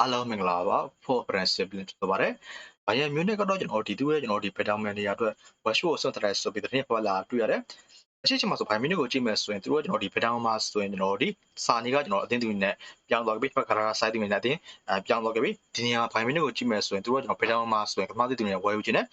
အားလုံးမင်္ဂလာပါ for principle ဖြစ်ပါတယ်။ဘာရမျိုးနဲ့ကတော့ကျွန်တော်ဒီသူရဲ့ကျွန်တော်ဒီ predominant တွေအတွက် wash ကိုဆွတ်တဲ့ဆိုပြီးတဲ့နေ့ပေါ်လာတွေ့ရတယ်။အရှိချင်းမှာဆိုဘာမျိုးကိုကြည့်မယ်ဆိုရင်သူတို့ကကျွန်တော်ဒီ predominant မှာဆိုရင်ကျွန်တော်ဒီစာနေကကျွန်တော်အတင်းသူနဲ့ပြောင်းသွားပြီဖက်ခရာ site တွေနဲ့အတင်းအဲပြောင်းသွားပြီဒီနေရာမှာဘာမျိုးကိုကြည့်မယ်ဆိုရင်သူတို့ကကျွန်တော် predominant မှာဆိုရင်ကမ္ဘာသူတွေနဲ့ဝယ်ယူခြင်းနဲ့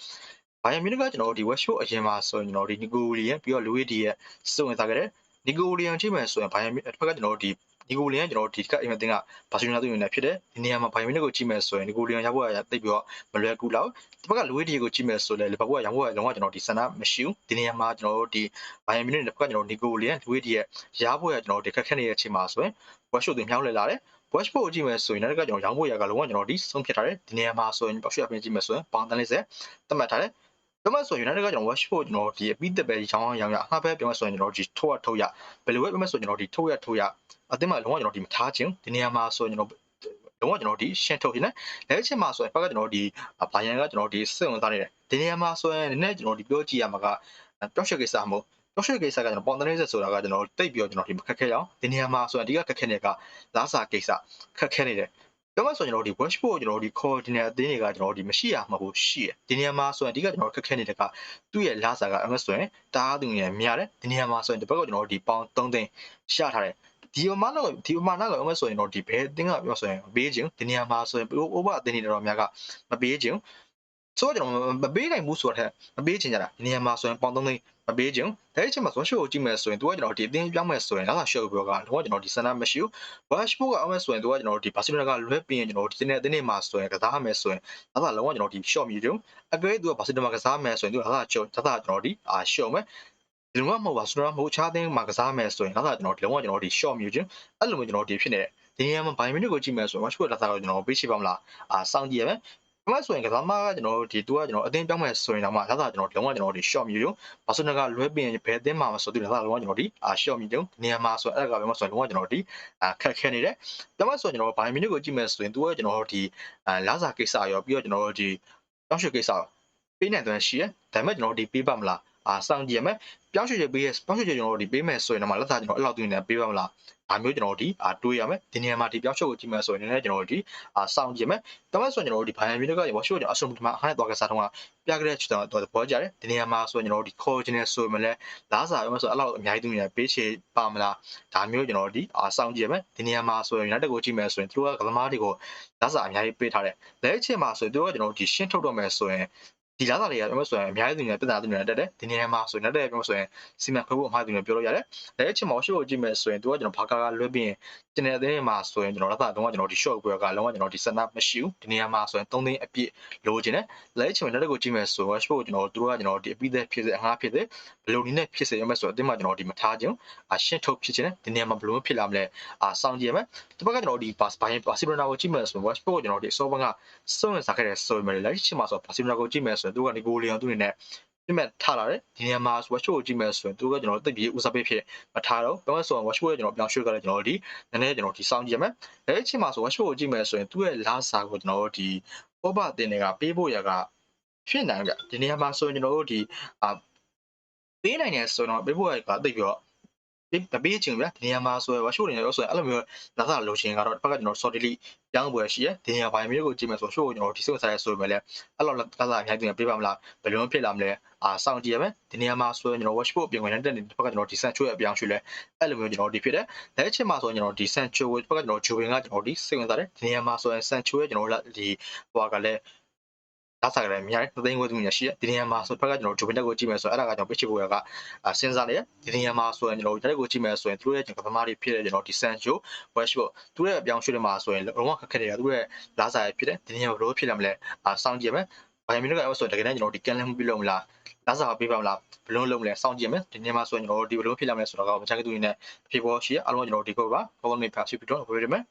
ဘာရမျိုးကကျွန်တော်ဒီ wash အရင်မှာဆိုရင်ကျွန်တော်ဒီ Nicolian ပြီးတော့ Louis D ရဲ့စုံဝင်စားခဲ့တဲ့ Nicolian ကြည့်မယ်ဆိုရင်ဘာရမျိုးတစ်ဖက်ကကျွန်တော်ဒီနီကိုလီယန်ကျွန်တော်ဒီကအိမ်မတင်ကဘာစီလိုနာသူနေဖြစ်တယ်ဒီနေရာမှာဘိုင်မီနစ်ကိုကြည့်မယ်ဆိုရင်နီကိုလီယန်ရောက်ဖို့ရတိတ်ပြီးတော့မလွယ်ကူတော့ဒီဘက်ကလူဝေးဒီကိုကြည့်မယ်ဆိုလဲလီဗာပူးကရောင်းဖို့ကလုံးဝကျွန်တော်ဒီဆန္ဒမရှိဘူးဒီနေရာမှာကျွန်တော်တို့ဒီဘိုင်မီနစ်တစ်ဖက်ကကျွန်တော်နီကိုလီယန်လူဝေးဒီရဲ့ရားဖို့ရကျွန်တော်ဒီခက်ခဲနေတဲ့အချိန်မှာဆိုရင်ဝက်ရှို့တွေမြောင်းလဲလာတယ် watch ဖို့ကြည့်မယ်ဆိုရင်လည်းကျွန်တော်ရောင်းဖို့ရကလုံးဝကျွန်တော်ဒီဆုံးဖြတ်ထားတယ်ဒီနေရာမှာဆိုရင် watch အပြင်ကြည့်မယ်ဆိုရင်ပေါင်တန်လေးစက်သတ်မှတ်ထားတယ် ပြောမှဆိုရင် United ကကျွန်တော် watch ဖို့ကျွန်တော်ဒီအပိသက်ပဲရောင်းရောင်းရအမှားပဲပြောမှဆိုရင်ကျွန်တော်ဒီထုတ်ရထုတ်ရဘယ်လိုပဲပြောမှဆိုရင်ကျွန်တော်ဒီထုတ်ရထုတ်ရအတင်းမှာလုံးဝကျွန်တော်ဒီမထားခြင်းဒီနေရာမှာဆိုရင်ကျွန်တော်လုံးဝကျွန်တော်ဒီရှင်းထုတ်ခြင်းနဲ့လက်ချက်မှာဆိုရင်ဘက်ကကျွန်တော်ဒီဘာယန်ကကျွန်တော်ဒီစိတ်ဝင်စားနေတယ်ဒီနေရာမှာဆိုရင်နည်းနည်းကျွန်တော်ဒီပြောကြည့်ရမှာကပြောက်ချက်ကိစ္စမဟုတ်တော့ရှိကိစ္စကကျွန်တော်ပေါင်တန်းဆက်ဆိုတာကကျွန်တော်တိတ်ပြီးတော့ကျွန်တော်ဒီမခက်ခဲအောင်ဒီနေရာမှာဆိုရင်အဓိကခက်ခဲနေတာကလာစာကိစ္စခက်ခဲနေတယ် ပြောမှဆိုရင်ကျွန်တော်ဒီ watch ဖို့ကျွန်တော်ဒီ coordinate အသေးတွေကကျွန်တော်ဒီမရှိရမှာဘူးရှိရဒီနေရာမှာဆိုရင်အဓိကကျွန်တော်ခက်ခဲနေတဲ့ကသူ့ရဲ့လာစာက MS ဆိုရင်တားသူငယ်များတယ်ဒီနေရာမှာဆိုရင်ဒီဘက်ကကျွန်တော်ဒီပေါင်3သိန်းရှာထားတယ်ဒီအမနောက်ဒီအမနောက်က MS ဆိုရင်တော့ဒီဘဲတင်းကပြောဆိုရင်မပေးခြင်းဒီနေရာမှာဆိုရင် over အတင်းနေတော့များကမပေးခြင်း ဆိုတော့ကျွန်တော်မပေးနိုင်ဘူးဆိုတော့မပေးချင်ကြတာဒီနေရာမှာဆိုရင်ပေါင်3သိန်းမပေးခြင်းဒါအချိန်မှာ wash ကိုကြည့်မယ်ဆိုရင်သူကကျွန်တော်ဒီအတင်းပြောင်းမယ်ဆိုရင်လာရှော့ပြောကတော့ကျွန်တော်ဒီစန္ဒမရှိဘူး wash ကိုကအမယ်ဆိုရင်သူကကျွန်တော်ဒီ Barcelona ကလွဲပြီးရင်ကျွန်တော်ဒီနေ့ဒီနေ့မှာဆိုရင်ကစားမယ်ဆိုရင်လာလာလုံးဝကျွန်တော်ဒီ short မြည်ကြုံအကဲသူက Barcelona ကစားမယ်ဆိုရင်သူကလာလာချောလာလာကျွန်တော်ဒီအာ short မယ်ဒီလိုမှမဟုတ်ပါဆိုတော့မဟုတ်ချားတင်းမှာကစားမယ်ဆိုရင်လာလာကျွန်တော်ဒီလုံးဝကျွန်တော်ဒီ short မြည်ခြင်းအဲ့လိုမျိုးကျွန်တော်ဒီဖြစ်နေတယ်ဒီနေရာမှာဘိုင်မီနစ်ကိုကြည့်မယ်ဆိုရင် wash ကိုလာလာတော့ကျွန်တော်ပေးရှိပါမလားအာစောင့်ကြည့်ရမယ် အမှဆိုရင်ကစားမကကျွန်တော်တို့ဒီသူကကျွန်တော်အတင်းပြောင်းမဲ့ဆိုရင်တော့မှလာသာကျွန်တော်လုံးဝကျွန်တော်ဒီ short မြူရုံဘာဆိုကလွဲပင်ဘယ်အတင်းမှာမဆိုသူလာသာလုံးဝကျွန်တော်ဒီအာ short မြူရုံနေရာမှာဆိုအဲ့ဒါကပဲမဆိုရင်လုံးဝကျွန်တော်ဒီအာခက်ခဲနေတယ်ဒါမှဆိုရင်ကျွန်တော်ဘိုင်မီနစ်ကိုကြည့်မဲ့ဆိုရင်သူကကျွန်တော်တို့ဒီအာလာစာကိစ္စရောပြီးတော့ကျွန်တော်တို့ဒီတောင်းရွှေကိစ္စရောပေးနိုင်တယ်ရှိရဒါပေမဲ့ကျွန်တော်တို့ဒီပေးပါမလား အာစောင့်ကြည့်ရမယ်ပြောင်းရွှေပေးရပြောင်းရွှေကျွန်တော်တို့ဒီပေးမယ်ဆိုရင်တော့မှလက်သာကျွန်တော်အဲ့လောက်သွင်းနေပေးပါမလားဒါမျိုးကျွန်တော်တို့ဒီအာတွေးရမယ်ဒီနေရာမှာဒီပြောင်းချုပ်ကိုကြည့်မယ်ဆိုရင်လည်းကျွန်တော်တို့ဒီအာစောင့်ကြည့်မယ်ဒါမှဆိုရင်ကျွန်တော်တို့ဒီဘိုင်ယန်မျိုးတွေကဝါရှို့ကျွန်တော်အဆုံးမှာအားနဲ့သွားကစားတော့ပြကြတဲ့ချူတော့တော့ပေါ်ကြတယ်ဒီနေရာမှာဆိုရင်ကျွန်တော်တို့ဒီ call ခြင်းနဲ့ဆိုရင်လည်းလားစာရောဆိုအဲ့လောက်အများကြီးသူနေပေးချေပါမလားဒါမျိုးကျွန်တော်တို့ဒီအာစောင့်ကြည့်ရမယ်ဒီနေရာမှာဆိုရင် United ကိုကြည့်မယ်ဆိုရင်သူကကသမားတွေကိုလားစာအများကြီးပေးထားတယ်လက်ချင်းမှာဆိုရင်သူကကျွန်တော်တို့ဒီရှင်းထုတ်တော့မယ်ဆိုရင် ဒီလာတာတွေကပြောလို့ဆိုရင်အများကြီးသူတွေပြည်သားသူတွေတက်တယ်ဒီနေရာမှာဆိုရင်တက်တယ်ပြောလို့ဆိုရင်စီမံခွဲဖို့အမှားသူတွေပြောလို့ရတယ်လက်အချင်းမော်ရှို့ကိုကြည့်မယ်ဆိုရင်သူကကျွန်တော်ဘာကာကလွှဲပြီးရင်ကျန်တဲ့အသေးမှာဆိုရင်ကျွန်တော်လက်သားတော့ကျွန်တော်ဒီ short ပွဲကလုံးဝကျွန်တော်ဒီ set up မရှိဘူးဒီနေရာမှာဆိုရင်3သိန်းအပြည့်လိုချင်တယ်လက်အချင်းလက်ကိုကြည့်မယ်ဆိုရင် short ကိုကျွန်တော်တို့ကကျွန်တော်ဒီအပြီးသက်ဖြစ်စေအငှားဖြစ်စေဘယ်လိုနည်းနဲ့ဖြစ်စေရမယ်ဆိုတော့အတင်းမှာကျွန်တော်ဒီမထားခြင်းအရှင်းထုတ်ဖြစ်ခြင်းဒီနေရာမှာဘယ်လိုဖြစ်လာမလဲအာစောင့်ကြည့်ရမယ်ဒီဘက်ကကျွန်တော်ဒီ pass ဘိုင်း Barcelona ကိုကြည့်မယ်ဆိုရင် watch ကိုကျွန်တော်ဒီ soft ကစုံရစားခဲ့တဲ့ဆိုရင်လည်းလက်ရှိမှာဆို Barcelona ကိုကြည့်မယ်ဆိုရင်သူကဒီ goal လျောင်သူနေနဲ့ပြမဲ့ထားလာတယ်ဒီနေရာမှာ watch ကိုကြည့်မယ်ဆိုရင်သူကကျွန်တော်တိတ်ပြီးဦးစားပေးဖြစ်မထားတော့ဘာလို့ဆိုတော့ watch ကိုကျွန်တော်ပြောင်းရွှေ့ကြတယ်ကျွန်တော်ဒီနည်းနည်းကျွန်တော်ဒီစောင့်ကြည့်ရမယ်လက်ရှိမှာဆို watch ကိုကြည့်မယ်ဆိုရင်သူ့ရဲ့လာစာကိုကျွန်တော်ဒီပေါ်ပတင်တွေကပေးဖို့ရကဖြစ်နိုင်ကြဒီနေရာမှာဆိုရင်ကျွန်တော်တို့ဒီအာပေးနိုင်တယ်ဆိုတော့ပေးဖို့ရကတိတ်ပြီးတော့ ပေးမပေးချင်ဗျာဒီနေရာမှာဆိုရဝါရှိုးနေရောဆိုရင်အဲ့လိုမျိုးလာစားလိုချင်ကတော့တစ်ဖက်ကကျွန်တော် short delete ပြောင်းပွဲရှိရဒီနေရာဘိုင်မျိုးကိုကြည့်မယ်ဆိုရှိုးကိုကျွန်တော်ဒီစုံစားရဆိုပေမဲ့လည်းအဲ့လိုလာစားအများကြီးပေးပါမလားဘယ်လိုဖြစ်လာမလဲအာစောင့်ကြည့်ရမယ်ဒီနေရာမှာဆိုရင်ကျွန်တော် watch ဖို့ပြင်ဝင်တဲ့တစ်ဖက်ကကျွန်တော်ဒီ send ချိုးရအပြောင်းရွှေ့လဲအဲ့လိုမျိုးကျွန်တော်ဒီဖြစ်တယ်လက်ချစ်မှာဆိုရင်ကျွန်တော်ဒီ send ချိုးဘက်ကကျွန်တော်ဂျိုဝင်ကကျွန်တော်ဒီစိတ်ဝင်စားတယ်ဒီနေရာမှာဆိုရင် send ချိုးရကျွန်တော်ဒီဟိုကလည်း ဒါစားကြတယ်မြိုင်သိန်းဝဲသူညာရှိတယ်ဒီနေရာမှာဆိုဘက်ကကျွန်တော်ဂျိုဘင်တက်ကိုကြည့်မယ်ဆိုတော့အဲ့ဒါကကျွန်တော် pitch ဘောကစဉ်းစားနေတယ်ဒီနေရာမှာဆိုရင်ကျွန်တော်တက်ကိုကြည့်မယ်ဆိုရင်သူတို့ရဲ့ကျွန်တော်သမားတွေဖြစ်တဲ့ကျွန်တော်ဒီ Sancho Westbrook သူတို့ရဲ့အပြောင်းရွှေ့တွေမှာဆိုရင်လုံးဝခက်ခဲတယ်သူတို့ရဲ့လာစားရဖြစ်တယ်ဒီနေရာဘယ်လိုဖြစ်လာမလဲအာစောင့်ကြည့်မယ်ဘာယမီနိုကအဲ့ဆိုတကယ်တမ်းကျွန်တော်ဒီကန်လန်မှုပြလို့မလားလာစားပေးပါမလားဘလုံးလုံးမလဲစောင့်ကြည့်မယ်ဒီနေ့မှာဆိုရင်ကျွန်တော်ဒီဘလုံးဖြစ်လာမလဲဆိုတော့မချက်ကတူနေနဲ့ဖြေပေါ်ရှိရအားလုံးကျွန်တော်ဒီကောပါဘောလုံးတွေဖျားရှိပြီးတော့ဝေးရမယ်